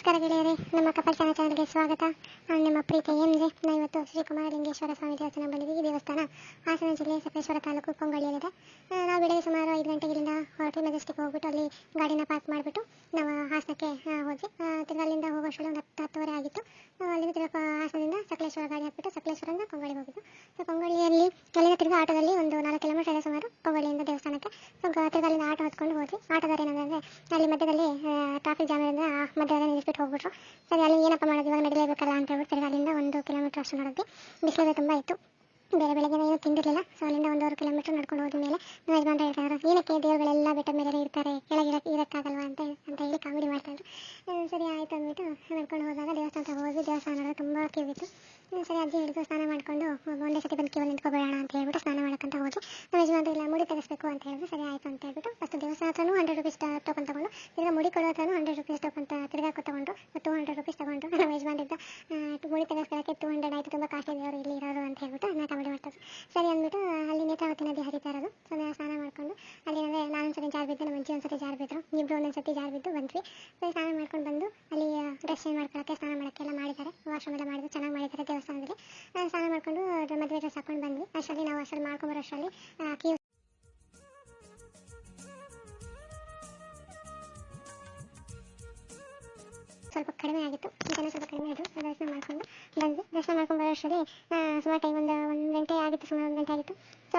ನಮಸ್ಕಾರ ಗೆಳೆಯರೇ ನಮ್ಮ ಕಪಲ್ ಚಾನಲ್ ಚಾನಲ್ಗೆ ಸ್ವಾಗತ. ನಾನು ನಿಮ್ಮ ಪ್ರೀತಿ ಎಂ ಜೆ ನಾ ಇವತ್ತು ಶ್ರೀ ಕುಮಾರಲಿಂಗೇಶ್ವರ ಸ್ವಾಮಿ ದೇವಸ್ಥಾನ ಬಂದಿದ್ದೀವಿ. ಈ ದೇವಸ್ಥಾನ ಹಾಸನ ಜಿಲ್ಲೆ ಸಕಲೇಶ್ವರ ತಾಲೂಕು ಕೊಂಗಳ್ಳಿಯಲ್ಲಿದೆ. ಆ, ನಾವು ಬೆಳಗ್ಗೆ ಸುಮಾರು ಐದು ಗಂಟೆಗೆ ಹೊರಟು ಮೆಜೆಸ್ಟಿಕ್ ಹೋಗ್ಬಿಟ್ಟು ಅಲ್ಲಿ ಗಾಡಿನ ಪಾರ್ಕ್ ಮಾಡಿಬಿಟ್ಟು ನಾವು ಹಾಸನಕ್ಕೆ ಹೋದ್ವಿ. ತಿರ್ಗಾ ಅಲ್ಲಿಂದ ಹೋಗೋಷ್ಟರಲ್ಲಿ ಒಂದು ಹತ್ತು ಹತ್ತುವರೆ ಆಗಿತ್ತು. ಅಲ್ಲಿಂದ ತಿರ್ಗ ಹಾಸನದಿಂದ ಸಕಲೇಶ್ವರ ಗಾಡಿ ಹಾಕ್ಬಿಟ್ಟು ಸಕಲೇಶ್ವರದಿಂದ ಕೊಂಗಳಿಗೆ ಹೋಗಿದ್ದು ಸೊ ಕೊಂಗಳಿಯಲ್ಲಿ ಅಲ್ಲಿಂದ ತಿರ್ಗಿ ಆಟೋದಲ್ಲಿ ಒಂದು ನಾಲ್ಕು ಕಿಲೋಮೀಟರ್ ಇದೆ ಸುಮಾರು ಕೊಂಗಳಿಯಿಂದ ದೇವಸ್ಥಾನಕ್ಕೆ. ಸೊ ತಿರ್ಗಾ ಅಲ್ಲಿಂದ ಆಟೋ ಹತ್ಕೊಂಡು ಹೋದ್ವಿ. ಆಟೋದವ್ರು ಏನಂದ್ರೆ ಅಲ್ಲಿ ಮಧ್ಯದಲ್ಲಿ ಟ್ರಾಫಿಕ್ ಜಾಮ್ ಆ ಮಧ್ಯದಲ್ಲಿ ನಿಲ್ಲಿಸ್ಬಿಟ್ಟು ಹೋಗ್ಬಿಟ್ರು. ಸರಿ, ಅಲ್ಲಿ ಏನಪ್ಪ ಮಾಡೋದು? ಇವಾಗ ನಡಿಲೇಬೇಕಲ್ಲ? ಅಂತ ಹೇಳ್ಬಿಟ್ಟು ತಿರ್ಗಾ ಅಲ್ಲಿಂದ ಒಂದು ಕಿಲೋಮೀಟರ್ ಅಷ್ಟು ನೋಡಿದ್ವಿ. ಬಿಸಿಲು ತುಂಬ ಇತ್ತು. ಬೇರೆ ಬೆಳಗ್ಗೆ ಏನು ತಿಂದಿರಲಿಲ್ಲ. ಸೊ ಅಲ್ಲಿಂದ ಒಂದೂವರೆ ಕಿಲೋಮೀಟರ್ ನಡ್ಕೊಂಡು ಹೋದ ಮೇಲೆ ನಮ್ಮ ಯಜಮಾನ್ರು ಹೇಳ್ತಾರೆ ಏನಕ್ಕೆ ದೇವರುಗಳೆಲ್ಲ ಬೆಟ್ಟ ಮೇಲೆ ಇರ್ತಾರೆ? ಕೆಳಗೆ ಇರಕ್ಕೆ ಇರೋಕ್ಕಾಗಲ್ವಾ? ಅಂತ ಅಂತ ಹೇಳಿ ಕಾಮಿಡಿ ಮಾಡ್ತಾಯಿದ್ರು ಸರಿ ಆಯ್ತು ಅಂದ್ಬಿಟ್ಟು ನಡ್ಕೊಂಡು ಹೋದಾಗ ದೇವಸ್ಥಾನ ಹೋದ್ವಿ ದೇವಸ್ಥಾನ ನೋಡೋದು ತುಂಬ ಕ್ಯೂ ಇತ್ತು. ಸರಿ ಅಜ್ಜಿ ಹಿಡಿದು ಸ್ನಾನ ಮಾಡಿಕೊಂಡು, ಒಂದೇ ಸತಿ ಬಂದು ಕ್ಯೂ ನಿಂತ್ಕೊಬೇಡ ಅಂತ ಹೇಳ್ಬಿಟ್ಟು ಸ್ನಾನ ಮಾಡಕ್ಕಂತ ಹೋದ್ವಿ ನಮ್ಮ ಯಜಮಾನ್ರು ಇಲ್ಲ ಮುಡಿ ತೆಗೆಸ್ಬೇಕು ಅಂತ ಹೇಳಿದ್ರು. ಸರಿ, ಆಯಿತು ಅಂತ ಹೇಳ್ಬಿಟ್ಟು ಫಸ್ಟ್ ದೇವಸ್ಥಾನ ಹತ್ರನೂ ಹಂಡ್ರೆಡ್ ರುಪೀಸ್ ಟೋಕನ್ ತಗೊಂಡು, ತಿರ್ಗಾ ಮುಡಿ ಕೊಡೋ ಹತ್ರನೂ ಹಂಡ್ರೆಡ್ ರುಪೀಸ್ ಟೋಕನ್ ತಿರ್ಗಾಕು ತಗೊಂಡು ಟೂ ಹಂಡ್ರೆಡ್ ರುಪೀಸ್ ತಗೊಂಡು, ನಮ್ಮ ಯಜಮಾನ್ರಿಂದ ಮುಡಿ ತೆಗೆಸ್ಕೊಳ್ಳೋಕ್ಕೆ ಟೂ ಹಂಡ್ರೆಡ್ ಆಯಿತು. ತುಂಬ ಕಾಸ್ಟ್ಲಿ ಅವರು ಇಲ್ಲಿ ಇರೋರು ಅಂತ ಹೇಳ್ಬಿಟ್ಟು ಅದನ್ನ ಕಾಮಿಡಿ ಮಾಡ್ತಾರೆ ಸರಿ ಅಂದ್ಬಿಟ್ಟು ಅಲ್ಲಿ ನೇತ್ರಾವತಿ ನದಿ ಹರಿತಾ ಇರೋದು ಸೊ ನಾನು ಸ್ನಾನ ಮಾಡಿಕೊಂಡು ಅಲ್ಲಿ ಅಂದರೆ ನಾನು ಒಂದ್ಸತಿ ಜಾರು ಬಿದ್ದು ನಮ್ಮ ಅಜ್ಜಿ ಒಂದ್ಸತಿ ಜಾರು ಒಂದೊಂದು ಸತಿ ಜಾರು ಬಿದ್ದು ಬಂದ್ವಿ ಸ್ನಾನ ಮಾಡ್ಕೊಂಡು ಬಂದು ಅಲ್ಲಿ ಡ್ರೆಸ್ ಚೇಂಜ್ ಮಾಡ್ಕೊಳ್ಳೋಕ್ಕೆ ಸ್ನಾನ ಮಾಡೋಕ್ಕೆಲ್ಲ ಮಾಡಿದ್ದಾರೆ. ವಾಶ್ರೂಮ್ ಎಲ್ಲ ಮಾಡಿದ್ರು, ಚೆನ್ನಾಗಿ ಮಾಡಿದ್ದಾರೆ ದೇವಸ್ಥಾನದಲ್ಲಿ. ಸ್ನಾನ ಮಾಡಿಕೊಂಡು ಮದುವೆ ಡ್ರೆಸ್ ಹಾಕೊಂಡು ಬಂದ್ವಿ. ಅಷ್ಟರಲ್ಲಿ ನಾವು ಅಷ್ಟರಲ್ಲಿ ಮಾಡ್ಕೊಂಡು ಅಷ್ಟರಲ್ಲಿ ಕ್ಯೂ ಸ್ವಲ್ಪ ಕಡಿಮೆ ಆಗಿತ್ತು. ಜನ ಸ್ವಲ್ಪ ಕಡಿಮೆ ಆಯಿತು ದರ್ಶನ ಮಾಡ್ಕೊಂಡು ಬಂದ್ವಿ. ದರ್ಶನ ಮಾಡ್ಕೊಂಡು ಬರೋ ಅಷ್ಟರಲ್ಲಿ ಸುಮಾರು ಟೈಮ್ ಒಂದು ಒಂದು ಗಂಟೆ ಆಗಿತ್ತು, ಸುಮಾರು ಒಂದು ಗಂಟೆ ಆಗಿತ್ತು. ಸೊ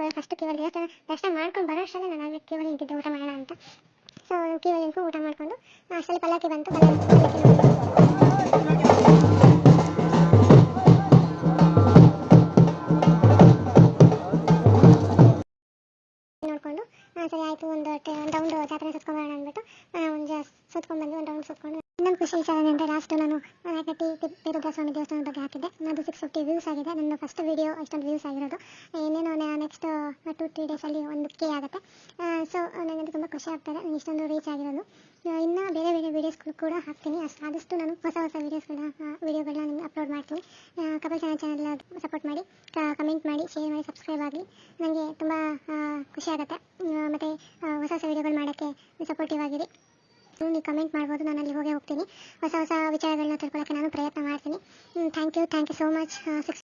ಪ್ರಸಾದ ಫಸ್ಟ್ ಕೇವಲ ದೇವಸ್ಥಾನ ದರ್ಶನ ಮಾಡ್ಕೊಂಡು ಬರೋ ಅಷ್ಟರಲ್ಲಿ ನಾನು ಅಲ್ಲಿ ಕೇವಲ ನಿಂತಿದ್ದೆ ಊಟ ಮಾಡೋಣ ಅಂತ. ಸೊ ಕೇವಲ ಊಟ ಮಾಡಿಕೊಂಡು ಅಷ್ಟರಲ್ಲಿ ಪಲ್ಲಕ್ಕಿ ಬಂತು, ಪಲ್ಲಕ್ಕಿ ಪಲ್ಲಕ್ಕಿ ನೋಡಿಕೊಂಡು ಸರಿ ಆಯಿತು ಒಂದು ಒಂದು ರೌಂಡ್ ಜಾತ್ರೆ ಸುತ್ಕೊಂಡ್ಬರೋಣ ಅಂದ್ಬಿಟ್ಟು ಒಂದು ಸುತ್ಕೊಂಡು ಬಂದು ಒಂದು ರೌಂಡ್ ಸುತ್ಕೊಂಡು. ಇನ್ನೊಂದು ಖುಷಿ ವಿಚಾರ ಏನಂದರೆ ಲಾಸ್ಟ್ ನಾನು ನಾಯಕಟ್ಟಿ ತಿರುದ್ರಸ್ವಾಮಿ ಸ್ವಾಮಿ ದೇವಸ್ಥಾನದ ಬಗ್ಗೆ ಹಾಕಿದ್ದೆ. ಅದು ಸಿಕ್ಸ್ ಫಿಫ್ಟಿ ವ್ಯೂಸ್ ಆಗಿದೆ. ನನ್ನ ಫಸ್ಟ್ ವೀಡಿಯೋ ಇಷ್ಟೊಂದು ವ್ಯೂಸ್ ಆಗಿರೋದು. ಇನ್ನೇನು ನೆಕ್ಸ್ಟ್ ಟು ತ್ರೀ ಡೇಸಲ್ಲಿ ಒಂದು ಕೆ ಆಗುತ್ತೆ. ಸೊ ನನಗೆ ತುಂಬ ಖುಷಿ ಆಗ್ತದೆ ಇಷ್ಟೊಂದು ರೀಚ್ ಆಗಿರೋದು. ಇನ್ನ ಬೇರೆ ವೀಡಿಯೋಸ್ಗಳು ಕೂಡ ಹಾಕ್ತೀನಿ. ಅಷ್ಟು ಆದಷ್ಟು ನಾನು ಹೊಸ ಹೊಸ ವೀಡಿಯೋಸ್ಗಳನ್ನ ವೀಡಿಯೋಗಳನ್ನ ನಿಮ್ಗೆ ಅಪ್ಲೋಡ್ ಮಾಡ್ತೀನಿ. ಕಪಲ್ ಚಾನಲ್ ಚಾನಲ್ ಸಪೋರ್ಟ್ ಮಾಡಿ ಕಮೆಂಟ್ ಮಾಡಿ ಶೇರ್ ಮಾಡಿ ಸಬ್ಸ್ಕ್ರೈಬ್ ಆಗಲಿ. ನನಗೆ ತುಂಬ ಖುಷಿ ಆಗುತ್ತೆ. ಮತ್ತು ಹೊಸ ಹೊಸ ವೀಡಿಯೋಗಳು ಮಾಡೋಕ್ಕೆ ಸಪೋರ್ಟಿವ್ ಆಗಿರಿ. ನೀವು ಕಮೆಂಟ್ ಮಾಡ್ಬೋದು, ನಾನು ಅಲ್ಲಿ ಹೋಗೇ ಹೋಗ್ತೀನಿ. ಹೊಸ ಹೊಸ ವಿಚಾರಗಳನ್ನ ತಿಳ್ಕೊಳ್ಳೋಕ್ಕೆ ನಾನು ಪ್ರಯತ್ನ ಮಾಡ್ತೀನಿ. Thank you thank you so much six